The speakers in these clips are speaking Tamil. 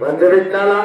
வந்துவிட்டாளா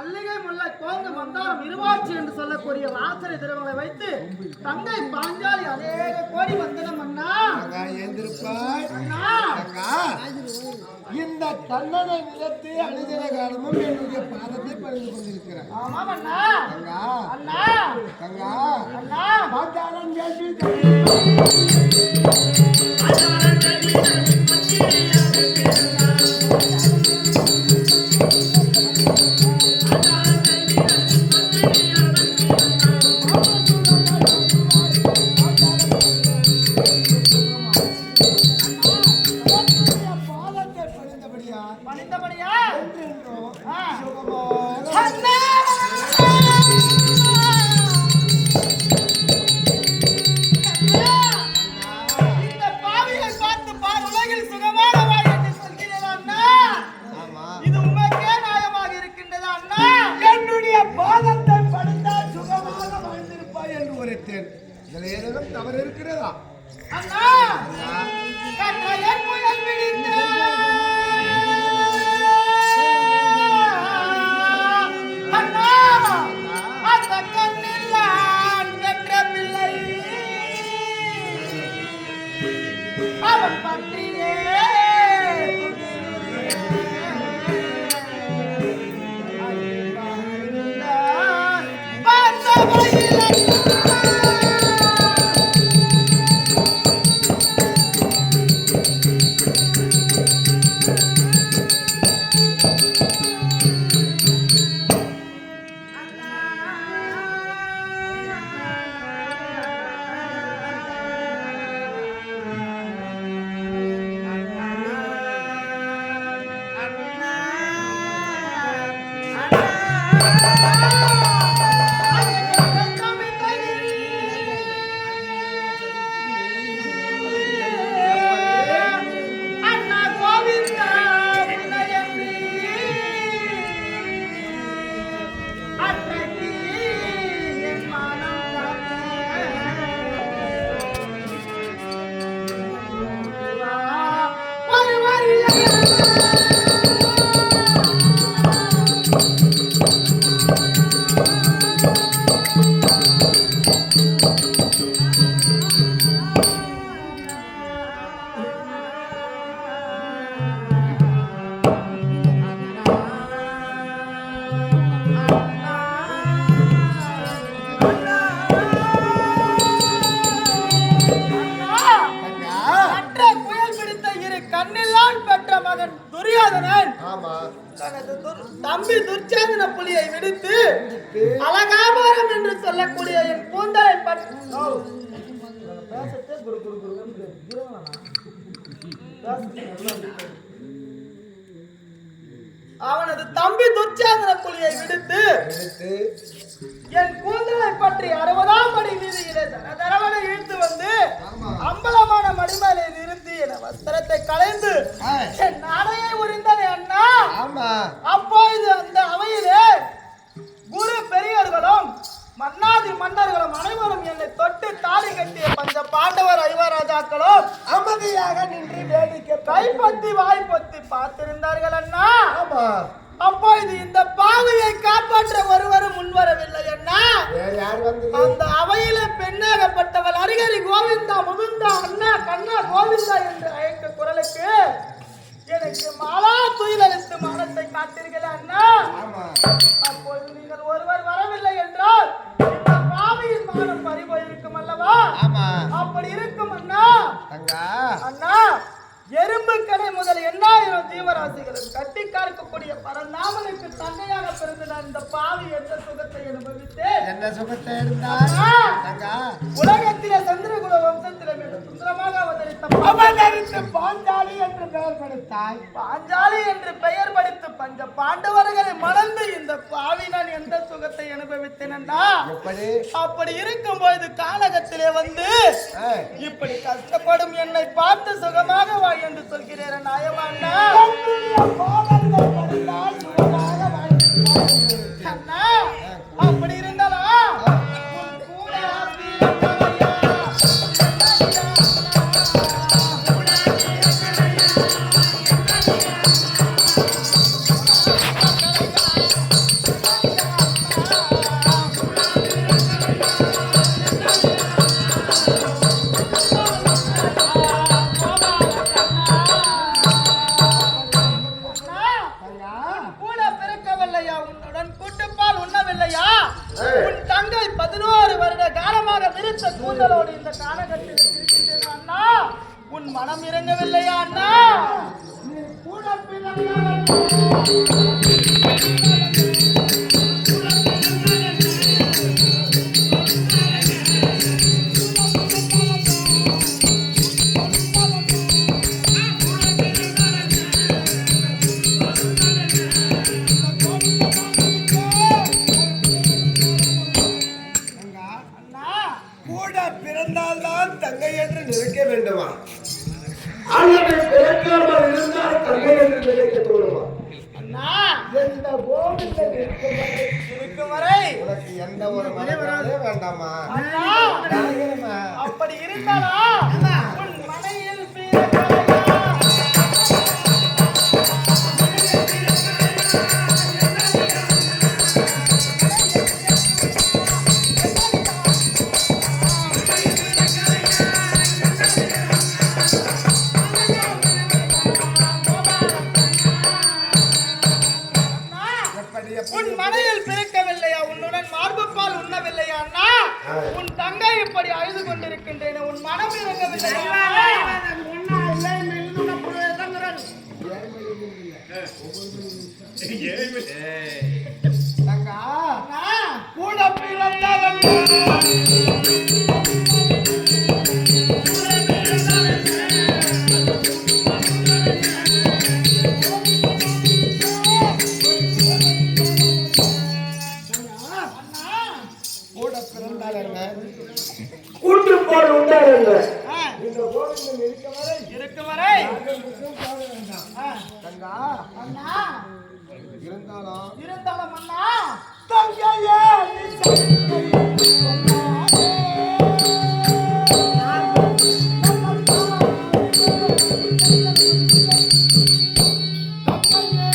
மல்லிகை முல்லை கோங்கு மந்தாரம் இருவாட்சி என்று சொல்லக்கூடிய வாசனை திருமலை வைத்து தங்கை பாஞ்சாலி அநேக கோடி வந்தனம் அண்ணா. அண்ணா. இந்த தன்னனை நிலத்து அழுகிற காலமும் என்னுடைய பாதத்தை பறிந்து கொண்டிருக்கிறார் ஆமாம் அண்ணா. அண்ணா. தங்கா அண்ணா. பாட்டாளன் கேள்வி Música அவனது தம்பி துர்ச்சாதன புலியை விடுத்து என் கூந்தலை பற்றி அறுபதாம் அடி வீதியிலே தரவனை இழுத்து வந்து. அம்பலமான மடிமேலை நிறுத்தி என் வஸ்திரத்தை களைந்து ஆ. என் நாடையை உரிந்தனே அண்ணா ஆமா அப்பொழுது அந்த அவையிலே அமைதியாக நின்று வேடிக்கை கைப்பத்தி வாய்ப்பத்தி பார்த்திருந்தார்கள் அண்ணா. ஆமா. அப்பொழுது இந்த பாவையை காப்பாற்ற ஒருவரும் முன்வரவில்லை அண்ணா. அந்த அவையிலே பெண்ணாகப்பட்டவள் அரிகரி கோவிந்தா முகுந்தா அண்ணா கண்ணா கோவிந்தா என்று அழைக்க குரலுக்கு எனக்கு மாலா துயிலெழுத்து மானத்தை காட்டீர்கள் அண்ணா. ஆமா. அப்பொழுது நீங்கள் ஒருவர் வரவில்லை என்றால் இந்த பாவியின் மானம் பறிபோயிருக்கும் அல்லவா? அப்படி இருக்கும் அண்ணா. எறும்பு கடை முதல் எண்ணாயிரம் ஜீவராசிகளும் கட்டி காக்கக்கூடிய பரநாமனுக்கு தந்தையாக பிறந்த நான் இந்த பாவி எந்த சுகத்தை அனுபவித்தேன்? என்ன சுகத்தை உலகத்திலே சந்திரகுல வம்சத்திலே மிக சுந்தரமாக அவதரித்த பாஞ்சாலி என்று பெயர் கொடுத்தாய். பாஞ்சாலி என்று பெயர் படித்து பஞ்ச பாண்டவர்களை மணந்து இந்த பாவி நான் எந்த சுகத்தை அனுபவித்தேன் அண்ணா? எப்படி? அப்படி இருக்கும் பொழுது காலகத்திலே வந்து இப்படி கஷ்டப்படும் என்னை பார்த்து சுகமாக வா என்று சொல்கிறேன் நாயமா அண்ணா. பாவங்கள் படித்தால் சுகமாக. பிறந்தால்தான் தங்கை என்று நினைக்க வேண்டுமா? அல்லது பிறக்காமல் இருந்தால் தங்கை என்று நினைக்க தோணுமா? அண்ணா. எந்த உனக்கு எந்த ஒரு மனவேதனையும் வேண்டாமா? அண்ணா. நாயகன் இருந்தாலும் உன் மனையில் கூட கூட்டு போல் உண்டார் என்ற ஆ, இந்த கோவிந்தன் இருக்க வரை இருக்கும் வரை தங்கா. அண்ணா இருந்தாலும் இருந்தாலும் அண்ணா தங்கையே நீ தங்கையே